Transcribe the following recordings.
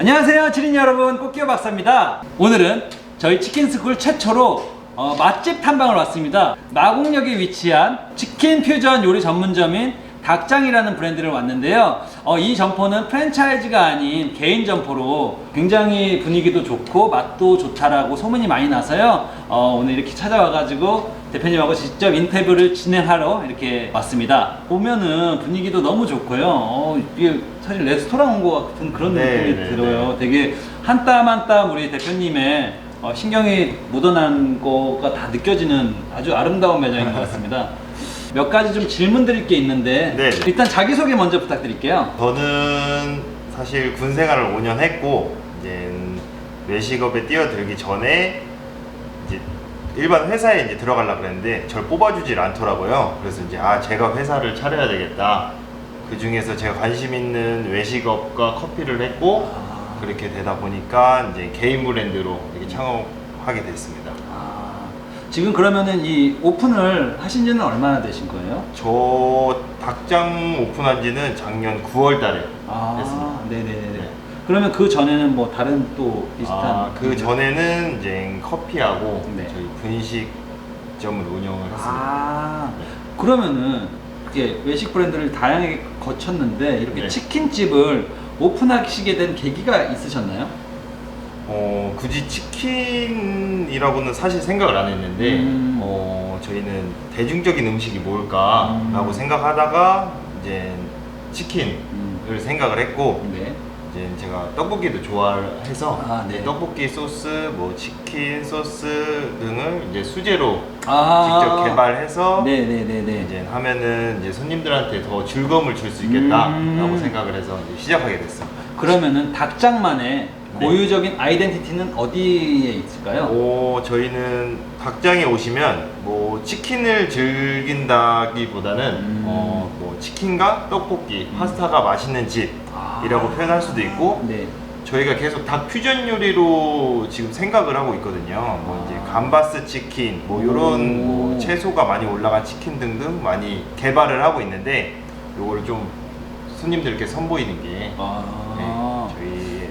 안녕하세요, 지린 여러분, 꽃기호 박사입니다. 오늘은 저희 치킨스쿨 최초로 어, 맛집 탐방을 왔습니다. 마곡역에 위치한 치킨 퓨전 요리 전문점인 닭장이라는 브랜드를 왔는데요. 어, 이 점포는 프랜차이즈가 아닌 개인 점포로 굉장히 분위기도 좋고 맛도 좋다라고 소문이 많이 나서요. 어, 오늘 이렇게 찾아와가지고 대표님하고 직접 인터뷰를 진행하러 이렇게 왔습니다. 보면은 분위기도 너무 좋고요. 어, 이게 사실 레스토랑 온 것 같은 그런 네, 느낌이 네, 들어요. 되게 한 땀 한 땀 우리 대표님의 어, 신경이 묻어난 거가 다 느껴지는 아주 아름다운 매장인 것 같습니다. 몇 가지 좀 질문 드릴 게 있는데 네, 네. 일단 자기소개 먼저 부탁드릴게요. 저는 사실 군 생활을 5년 했고 이제 외식업에 뛰어들기 전에 이제 일반 회사에 이제 들어가려고 그랬는데 절 뽑아주질 않더라고요. 그래서 이제 아 제가 회사를 차려야 되겠다. 그 중에서 제가 관심 있는 외식업과 커피를 했고 아, 그렇게 되다 보니까 이제 개인 브랜드로 이렇게 창업하게 됐습니다. 아, 지금 그러면은 이 오픈을 하신 지는 얼마나 되신 거예요? 저 닭장 오픈한 지는 작년 9월 달에 아, 했습니다. 네네네. 네. 그러면 그 전에는 뭐 다른 또 비슷한 아, 그 전에는 이제 커피하고 네. 저희 분식점을 운영을 했습니다. 아 그러면은 이렇게 외식 브랜드를 다양하게 거쳤는데 이렇게 네. 치킨집을 오픈하시게 된 계기가 있으셨나요? 어, 굳이 치킨이라고는 사실 생각을 안 했는데 음. 어, 저희는 대중적인 음식이 뭘까라고 음. 생각하다가 이제 치킨을 음. 생각을 했고 네. 이제 제가 떡볶이도 좋아해서 아, 네. 떡볶이 소스, 뭐 치킨 소스 등을 이제 수제로 아. 직접 개발해서 네네네네. 이제 하면은 이제 손님들한테 더 즐거움을 줄 수 있겠다라고 음. 생각을 해서 이제 시작하게 됐습니다. 그러면은 닭장만의 네. 고유적인 아이덴티티는 어디에 있을까요? 오, 저희는 닭장에 오시면 뭐 치킨을 즐긴다기보다는 음. 어, 뭐 치킨과 떡볶이, 파스타가 맛있는 집이라고 아. 표현할 수도 있고 네. 저희가 계속 닭 퓨전 요리로 지금 생각을 하고 있거든요. 뭐 이제 아. 감바스 치킨, 뭐 오. 이런 뭐 채소가 많이 올라간 치킨 등등 많이 개발을 하고 있는데 요거를 좀 손님들께 선보이는 게 아.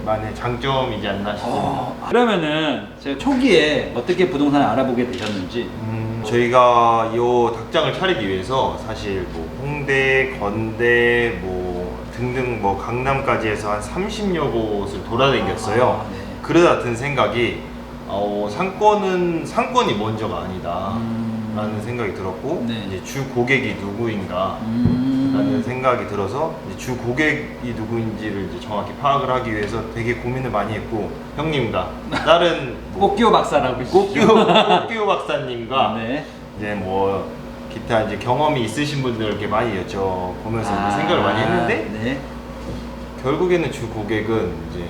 네, 저희만의 장점이지 않나 싶습니다. 어, 그러면은 제가 초기에 어떻게 부동산을 알아보게 되셨는지 음, 저희가 이 닭장을 차리기 위해서 사실 뭐 홍대, 건대, 뭐 등등 뭐 강남까지 해서 한 30여 곳을 돌아다녔어요. 아, 네. 그러다 든 생각이 어, 상권은 상권이 먼저가 아니다. 음. 라는 생각이 들었고 네. 이제 주 고객이 누구인가 음. 라는 생각이 들어서 이제 주 고객이 누구인지를 이제 정확히 파악을 하기 위해서 되게 고민을 많이 했고 형님과 다른 뭐 꽃기호 박사라고 꽃기호 꽃기호 박사님과 네. 이제 뭐 기타 이제 경험이 있으신 분들께 많이 여쭤보면서 이제 아, 생각을 많이 했는데 네. 결국에는 주 고객은 이제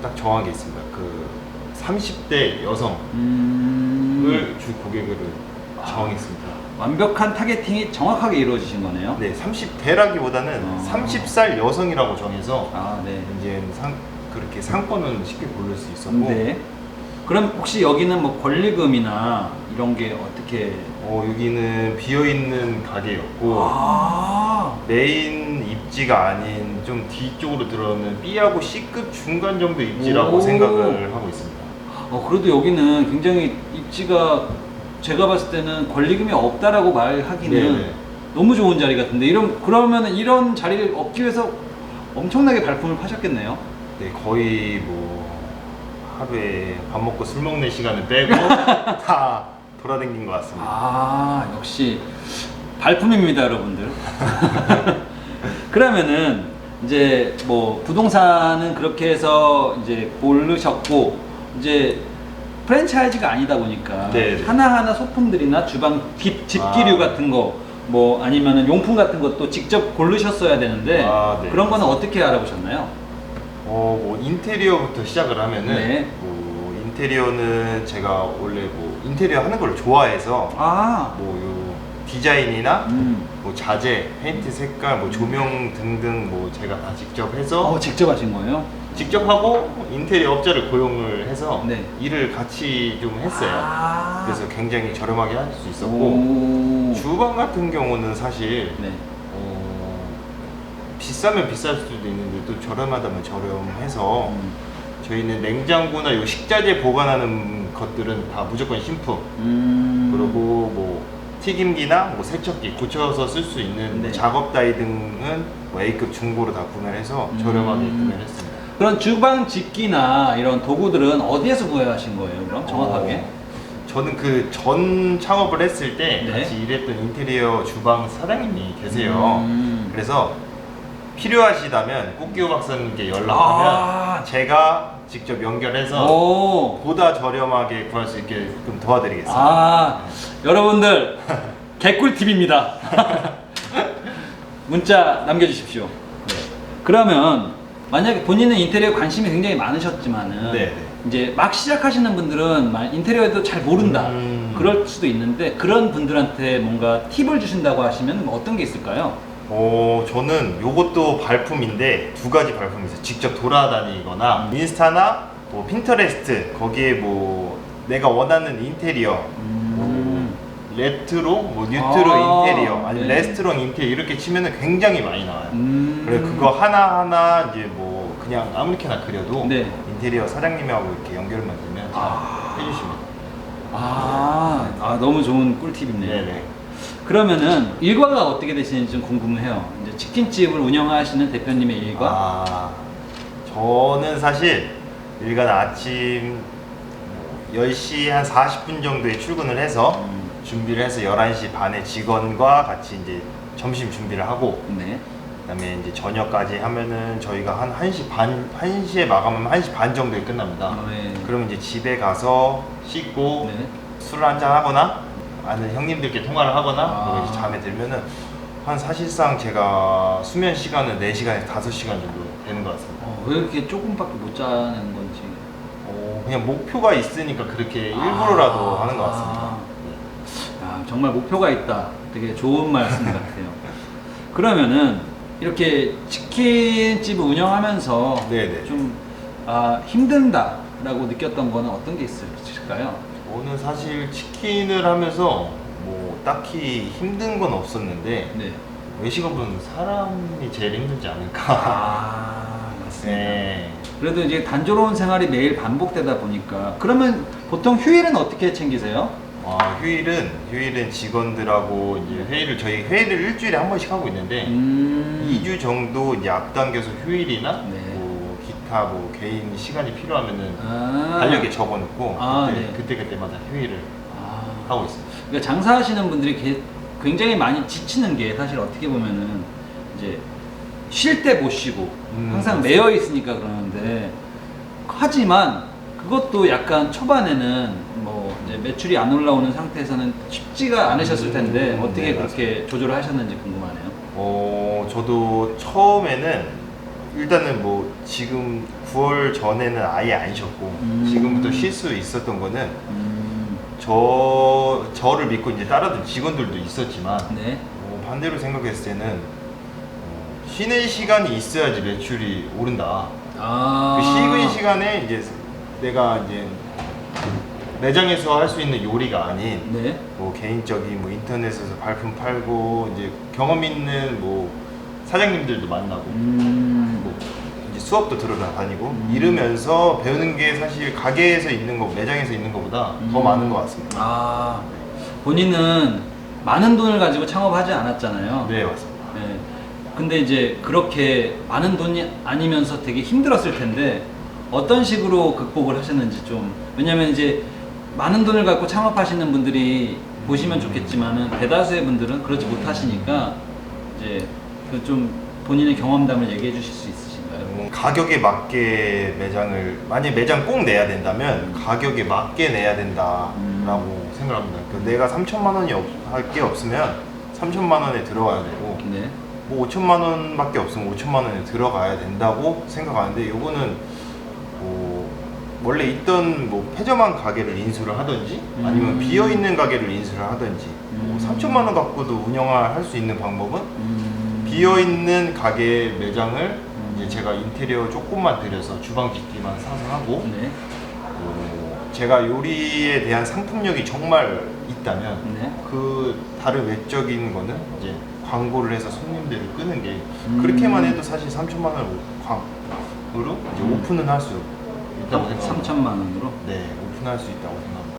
딱 정한 게 있습니다. 그 30대 여성을 음. 주 고객으로 정했습니다. 완벽한 타겟팅이 정확하게 이루어지신 거네요. 네, 30대라기보다는 어. 30살 여성이라고 정해서 아, 네. 이제 상, 그렇게 상권은 쉽게 고를 수 있었고 네. 그럼 혹시 여기는 뭐 권리금이나 이런 게 어떻게 어, 여기는 비어 있는 가게였고 아. 메인 입지가 아닌 좀 뒤쪽으로 들어오는 B하고 C급 중간 정도 입지라고 오. 생각을 하고 있습니다. 어, 그래도 여기는 굉장히 입지가 제가 봤을 때는 권리금이 없다라고 말하기는 네네. 너무 좋은 자리 같은데 이런 그러면은 이런 자리를 얻기 위해서 엄청나게 발품을 파셨겠네요. 네, 거의 뭐 하루에 밥 먹고 술 먹는 시간을 빼고 다 돌아다닌 것 같습니다. 아 역시 발품입니다 여러분들 그러면은 이제 뭐 부동산은 그렇게 해서 이제 고르셨고 이제 프랜차이즈가 아니다 보니까 네네. 하나하나 소품들이나 주방 집, 집기류 아. 같은 거 뭐 아니면은 용품 같은 것도 직접 고르셨어야 되는데 아, 네. 그런 거는 어떻게 알아보셨나요? 어, 뭐 인테리어부터 시작을 하면은 네. 뭐 인테리어는 제가 원래 뭐 인테리어 하는 걸 좋아해서 아, 뭐 요 디자인이나 음. 뭐 자재, 페인트 색깔, 뭐 조명 등등 뭐 제가 다 직접 해서 어, 직접 하신 거예요? 직접 하고 인테리어 업자를 고용을 해서 네. 일을 같이 좀 했어요. 아. 그래서 굉장히 저렴하게 할 수 있었고 오. 주방 같은 경우는 사실 네. 어, 비싸면 비쌀 수도 있는데 또 저렴하다면 저렴해서 음. 저희는 냉장고나 요 식자재 보관하는 것들은 다 무조건 신품 음. 그리고 뭐 튀김기나 뭐 세척기 고쳐서 쓸 수 있는 뭐 네. 작업 다이 등은 뭐 A급 중고로 다 구매를 해서 저렴하게 음. 구매를 했습니다. 그런 주방 집기나 이런 도구들은 어디에서 구매하신 거예요? 그럼 정확하게? 어, 저는 그 전 창업을 했을 때 네. 같이 일했던 인테리어 주방 사장님이 계세요. 음. 그래서 필요하시다면 꽃기호 박사님께 연락하면 아. 제가 직접 연결해서 오. 보다 저렴하게 구할 수 있게끔 도와드리겠습니다. 아, 여러분들 개꿀 팁입니다. 문자 남겨주십시오. 네. 그러면 만약에 본인은 인테리어 관심이 굉장히 많으셨지만은 네, 네. 이제 막 시작하시는 분들은 마- 인테리어도 잘 모른다. 음. 그럴 수도 있는데 그런 분들한테 뭔가 팁을 주신다고 하시면 뭐 어떤 게 있을까요? 어, 저는 요것도 발품인데 두 가지 발품이 있어요. 직접 돌아다니거나 음. 인스타나 뭐 핀터레스트 거기에 뭐 내가 원하는 인테리어 음. 레트로 뭐 뉴트로 아, 인테리어 아니 네. 레스토랑 인테리어 이렇게 치면은 굉장히 많이 나와요. 음. 그래 그거 하나 하나 이제 뭐 그냥 아무렇게나 그려도 네. 인테리어 사장님하고 이렇게 연결만 되면 아. 해주십니다. 아, 아 너무 좋은 꿀팁이네요. 네네. 그러면은 일과가 어떻게 되시는지 좀 궁금해요. 이제 치킨집을 운영하시는 대표님의 일과. 아 저는 사실 일간 아침 뭐 10시 한 40분 정도에 출근을 해서 음. 준비를 해서 11시 반에 직원과 같이 이제 점심 준비를 하고 네. 그다음에 이제 저녁까지 하면은 저희가 한 1시 반 1시에 마감하면 1시 반 정도에 끝납니다. 네. 그러면 이제 집에 가서 씻고 네. 술을 한잔 하거나 아는 형님들께 통화를 하거나 아. 그리고 이제 잠에 들면은 한 사실상 제가 수면 시간은 4시간에서 5시간 정도 되는 것 같습니다. 어, 왜 이렇게 조금밖에 못 자는 건지. 어, 그냥 목표가 있으니까 그렇게 일부러라도 아. 하는 것 같습니다. 아, 정말 목표가 있다. 되게 좋은 말씀 같아요. 그러면은 이렇게 치킨집을 운영하면서 네네. 좀 아, 힘든다라고 느꼈던 거는 어떤 게 있을까요? 저는 사실 치킨을 하면서 뭐 딱히 힘든 건 없었는데 네. 외식업은 사람이 제일 힘들지 않을까. 아, 맞습니다. 네. 그래도 이제 단조로운 생활이 매일 반복되다 보니까 그러면 보통 휴일은 어떻게 챙기세요? 아, 휴일은 휴일은 직원들하고 이제 회의를 저희 회의를 일주일에 한 번씩 하고 있는데 음. 2주 정도 이제 앞당겨서 휴일이나 네. 뭐 기타 뭐 개인 시간이 필요하면은 아. 달력에 적어놓고 아, 그때, 네. 그때 그때마다 휴일을 아. 하고 있습니다. 그러니까 장사하시는 분들이 게- 굉장히 많이 지치는 게 사실 어떻게 보면은 이제 쉴 때 못 쉬고 음, 항상. 매여 있으니까 그러는데 하지만 그것도 약간 초반에는 뭐 이제 매출이 안 올라오는 상태에서는 쉽지가 않으셨을 텐데 음, 어떻게 네, 그렇게 조절을 하셨는지 궁금하네요. 어, 저도 처음에는 일단은 뭐 지금 9월 전에는 아예 안 쉬었고 음. 지금부터 쉴 수 있었던 거는 음, 저 저를 믿고 이제 따라준 직원들도 있었지만 네. 어, 반대로 생각했을 때는 어, 쉬는 시간이 있어야지 매출이 오른다. 아. 그 쉬는 시간에 이제 내가 이제 매장에서 할 수 있는 요리가 아닌 네. 뭐 개인적인 뭐 인터넷에서 발품 팔고 이제 경험 있는 뭐 사장님들도 만나고 음. 뭐 이제 수업도 들어다니고 음. 이러면서 배우는 게 사실 가게에서 있는 거 매장에서 있는 것보다 더 음. 많은 것 같습니다. 아. 본인은 많은 돈을 가지고 창업하지 않았잖아요. 네 맞습니다. 네. 근데 이제 그렇게 많은 돈이 아니면서 되게 힘들었을 텐데 어떤 식으로 극복을 하셨는지 좀 왜냐면 이제 많은 돈을 갖고 창업하시는 분들이 보시면 좋겠지만은 대다수의 분들은 그러지 못하시니까 이제 그 좀 본인의 경험담을 얘기해 주실 수 있으신가요? 음, 가격에 맞게 매장을 만약 매장 꼭 내야 된다면 가격에 맞게 내야 된다라고 음. 생각합니다. 그 내가 3천만 원이 할 게 없으면 3천만 원에 들어가야 되고 네. 뭐 5천만 원밖에 없으면 5천만 원에 들어가야 된다고 생각하는데 요거는 뭐 원래 있던 뭐 폐점한 가게를 인수를 하든지 아니면 음. 비어 있는 가게를 인수를 하든지 뭐 음. 3천만 원 갖고도 운영을 할수 있는 방법은 음. 비어 있는 가게 매장을 이제 제가 인테리어 조금만 들여서 주방 집기만 사서 하고 네. 어, 제가 요리에 대한 상품력이 정말 있다면 네. 그 다른 외적인 거는 이제 광고를 해서 손님들을 끄는 게 음. 그렇게만 해도 사실 3천만 원으로 이제 음. 오픈은 할 수 있다고 딱 생각합니다. 3천만 원으로. 네, 오픈할 수 있다고 생각합니다.